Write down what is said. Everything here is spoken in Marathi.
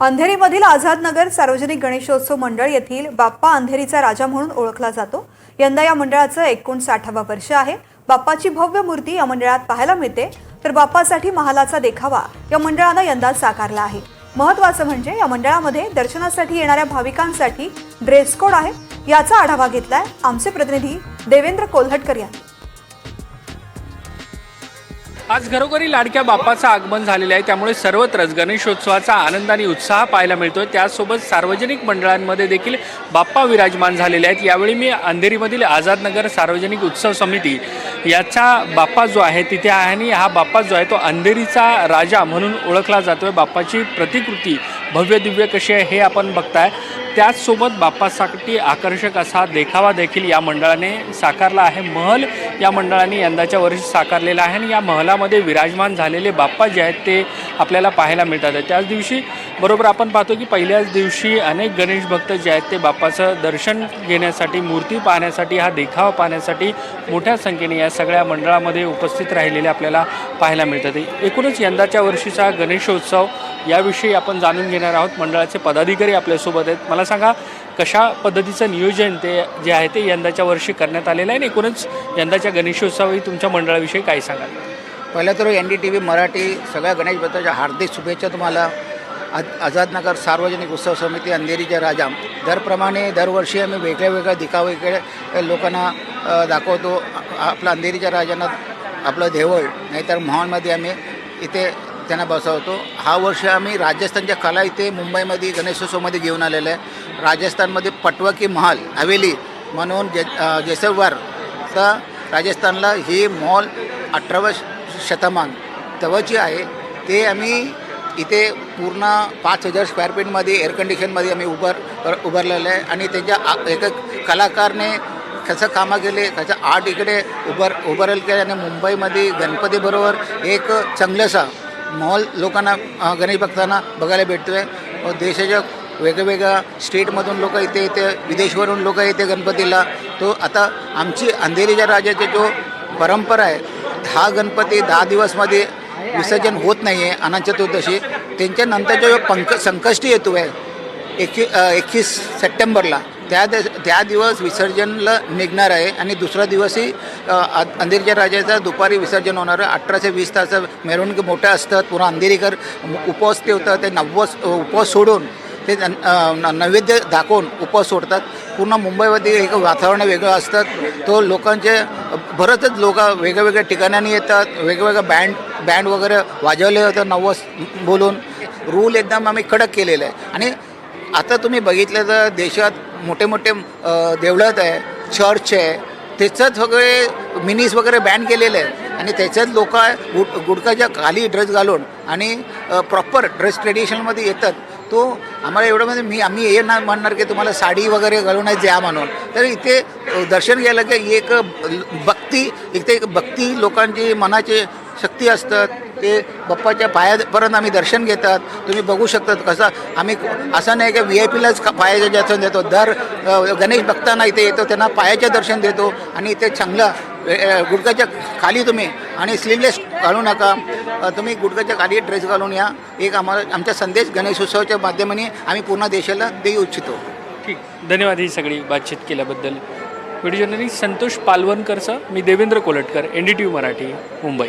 अंधेरीमधील आझादनगर सार्वजनिक गणेशोत्सव मंडळ येथील बाप्पा अंधेरीचा राजा म्हणून ओळखला जातो. यंदा या मंडळाचं एकोणसाठावा वर्ष आहे. बाप्पाची भव्य मूर्ती या मंडळात पाहायला मिळते. तर बाप्पासाठी महालाचा देखावा या मंडळानं यंदा साकारला आहे. महत्वाचं म्हणजे या मंडळामध्ये दर्शनासाठी येणाऱ्या भाविकांसाठी ड्रेस कोड आहे. याचा आढावा घेतलाय आमचे प्रतिनिधी देवेंद्र कोल्हटकर यांनी. आज घरोघरी लाडक्या बाप्पाचं आगमन झालेलं आहे. त्यामुळे सर्वत्रच गणेशोत्सवाचा आनंद आणि उत्साह पाहायला मिळतोय. त्याचसोबत सार्वजनिक मंडळांमध्ये देखील बाप्पा विराजमान झालेले आहेत. यावेळी मी अंधेरीमधील आझादनगर सार्वजनिक उत्सव समिती याचा बाप्पा जो आहे तिथे आहे आणि हा बाप्पा जो आहे तो अंधेरीचा राजा म्हणून ओळखला जातो आहे बाप्पाची प्रतिकृती भव्य दिव्य कशी आहे हे आपण बघताय. त्याचसोबत बाप्पासाठी आकर्षक असा देखावा देखील या मंडळाने साकारला आहे. महल या मंडळाने यंदाच्या वर्षी साकारलेला आहे आणि या महलामध्ये विराजमान झालेले बाप्पा जे आहेत ते आपल्याला पाहायला मिळतात. त्याच दिवशी बरोबर आपण पाहतो की पहिल्याच दिवशी अनेक गणेश भक्त जे आहेत ते बाप्पाचं दर्शन घेण्यासाठी मूर्ती पाहण्यासाठी हा देखावा पाहण्यासाठी मोठ्या संख्येने या सगळ्या मंडळामध्ये उपस्थित राहिलेले आपल्याला पाहायला मिळतात. एकूणच यंदाच्या वर्षीचा गणेशोत्सव याविषयी आपण जाणून घेणार आहोत. मंडळाचे पदाधिकारी आपल्यासोबत आहेत. मला सांगा कशा पद्धतीचं नियोजन ते जे आहे ते यंदाच्या वर्षी करण्यात आलेलं आहे आणि एकूणच यंदाच्या गणेशोत्सवही तुमच्या मंडळाविषयी काय सांगाल? पहिल्या तर N D T V Marathi सगळ्या गणेश भक्ताच्या हार्दिक शुभेच्छा तुम्हाला. आझादनगर सार्वजनिक उत्सव समिती अंधेरीच्या राजा दरप्रमाणे दरवर्षी आम्ही वेगळ्या वेगळ्या दिखावेगळे लोकांना दाखवतो. आपला आपलं अंधेरीच्या राजांना आपलं देवळ नाहीतर महालमध्ये आम्ही इथे त्यांना बसवतो. हा वर्ष आम्ही राजस्थानच्या कला इथे मुंबईमध्ये गणेशोत्सवमध्ये घेऊन आलेलं आहे. राजस्थानमध्ये पटवकी महाल हवेली म्हणून जे अ, जेसलवार. तर राजस्थानला ही मॉल अठराव्या शतमान तवची आहे. ते आम्ही इथे पूर्ण पाच हजार स्क्वेअर फीटमध्ये एअर कंडिशनमध्ये आम्ही उभार उभारलेलं आहे. आणि त्याच्या आ- एक कलाकारने कसं कामं केले कसं आर्ट इकडे उभार उभारेल केलं. आणि मुंबईमध्ये गणपतीबरोबर एक चांगलंसा मॉल लोकांना गणेश भक्तांना बघायला भेटतो आहे देशाच्या वेगवेगळ्या स्टेटमधून लोक इथे येते विदेशवरून लोक येते गणपतीला. तो आता आमची अंधेरीच्या राजाची जो परंपरा आहे दहा गणपती दहा दिवसमध्ये विसर्जन होत नाही आहे अनंत चतुर्दशी. त्यांच्यानंतर जो पंक संकष्टी येतो आहे एकवी एकवीस सप्टेंबरला त्या द त्या दिवस विसर्जनला निघणार आहे आणि दुसरा दिवसही अंधेरीच्या राजाचं दुपारी विसर्जन होणार आहे. अठरा ते वीस तास मिरवणुकी मोठ्या असतात पूर्ण अंधेरीकर उपवास ठेवतात ते नववास उपवास सोडून ते नैवेद्य दाखवून उपवास सोडतात. पूर्ण मुंबईमध्ये एक वातावरण वेगळं असतात तो लोकांचे बरंचच लोक वेगवेगळ्या ठिकाणांनी येतात वेगवेगळ्या बँड बँड वगैरे वाजवले होते नववास बोलून. रूल एकदम आम्ही कडक केलेलं. आहे आणि आता तुम्ही बघितलं तर देशात मोठे मोठे देवळत आहे चर्च आहे. त्याच्यात सगळे मिनीस वगैरे बॅन केलेले आहे आणि त्याच्यात लोक गुड गुडकाच्या खाली ड्रेस घालून आणि प्रॉपर ड्रेस ट्रेडिशनलमध्ये येतात. तो आम्हाला एवढं म्हणजे मी आम्ही हे ना म्हणणार की तुम्हाला साडी वगैरे घालूनच द्या म्हणून. तर इथे दर्शन घ्यायला की एक भक्ती इथे एक भक्ती लोकांची मनाची शक्ती असतात ते बाप्पाच्या पायापर्यंत आम्ही दर्शन घेतात. तुम्ही बघू शकतात कसं आम्ही असं नाही की व्ही आय पीलाच पायाचं दर्शन देतो. दर गणेश भक्तांना इथे येतो त्यांना पायाचं दर्शन देतो आणि इथे चांगलं गुडघ्याच्या खाली तुम्ही आणि स्लीवलेस घालू नका. तुम्ही गुडघ्याच्या खाली ड्रेस घालून या. एक आम्हाला आमचा संदेश गणेश उत्सवाच्या माध्यमाने आम्ही पूर्ण देशाला देऊ इच्छितो. ठीक. धन्यवाद ही सगळी बातचीत केल्याबद्दल. व्हिडिओ जर्नलिस्ट संतोष पालवणकरचं मी Devendra Kolatkar N D T V Marathi Mumbai.